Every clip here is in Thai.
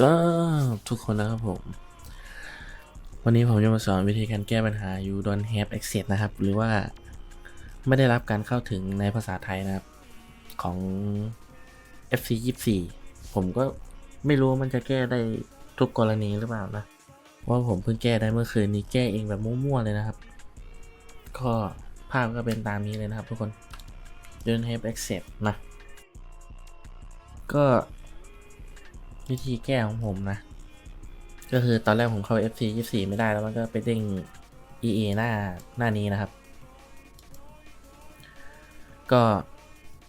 สวัสดีทุกคนนะครับผม วันนี้ผมจะมาสอนวิธีการแก้ปัญหา you don't have access นะครับ หรือว่าไม่ได้รับการเข้าถึงในภาษาไทยนะครับ ของ FC 24ผมก็ไม่รู้ว่ามันจะแก้ได้ทุกกรณีหรือเปล่านะว่าผมเพิ่งแก้ได้เมื่อคืนนี้แก้เองแบบมั่วๆเลยนะครับ ก็ภาพก็เป็นตามนี้เลยนะครับทุกคน don't have access นะก็ วิธีแก้ของผมนะ ก็คือตอนแรกผมเข้า FC 24 ไม่ได้แล้วมันก็ไปเด้ง EA หน้าหน้านี้นะครับ ก็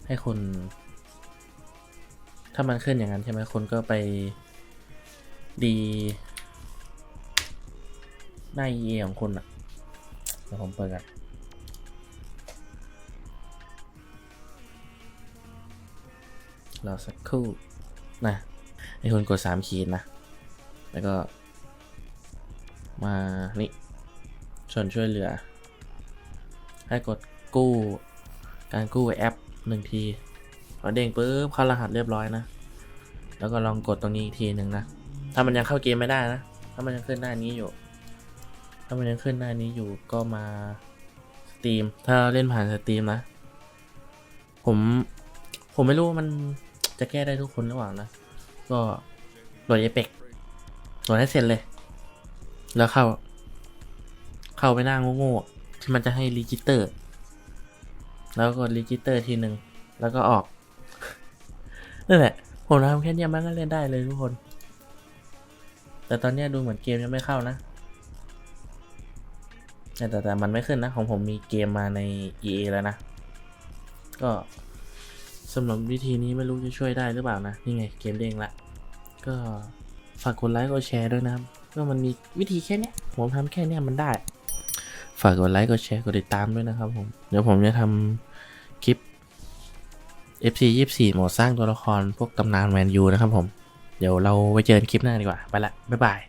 ให้คุณ ถ้ามันขึ้นอย่างนั้นใช่ไหมคุณก็ไปดีหน้า EA ของคุณอะเดี๋ยวผมเปิดกันรอสักครู่นะ ให้คุณกดสามขีดนะ แล้วก็ มานี่ส่วนช่วยเหลือ ให้กดกู้ การกู้แอปหนึ่งทีพอเด้งปุ๊บเข้ารหัสเรียบร้อยนะ แล้วก็ลองกดตรงนี้อีกทีหนึ่งนะ ถ้ามันยังเข้าเกมไม่ได้นะ ถ้ามันยังขึ้นหน้านี้อยู่ ถ้ามันยังขึ้นหน้านี้อยู่ก็มาสตรีม ถ้าเล่นผ่านสตรีมนะ ผม ผมไม่รู้ว่ามันจะแก้ได้ทุกคนหรือเปล่านะ ก็โหลดเอเปกโหลดให้เสร็จเลย แล้วเข้า เข้าไปหน้าโง่ๆที่มันจะให้รีจิสเตอร์ แล้วก็รีจิสเตอร์ทีหนึ่งแล้วก็ออกนั่นแหละ ผมทำแค่นี้มันก็เล่นได้เลยทุกคน แต่ตอนนี้ดูเหมือนเกมยังไม่เข้านะแต่แต่แต่มันไม่ขึ้นนะ ของผมมีเกมมาใน EA แล้วนะ ก็ สำหรับวิธีนี้ไม่รู้จะช่วยได้หรือเปล่านะ นี่ไงเกมเด้งละ ก็ฝากกดไลค์กดแชร์ด้วยนะครับก็มันมีวิธีแค่นี้ผมทำแค่นี้มันได้ ฝากกดไลค์กดแชร์กดติดตามด้วยนะครับผมเดี๋ยวผมจะทำคลิป FC 24 หมดสร้างตัวละครพวกตำนานแมนยูนะครับผม เดี๋ยวเราไว้เจอกันคลิปหน้าดีกว่า ไปละ บ๊ายบาย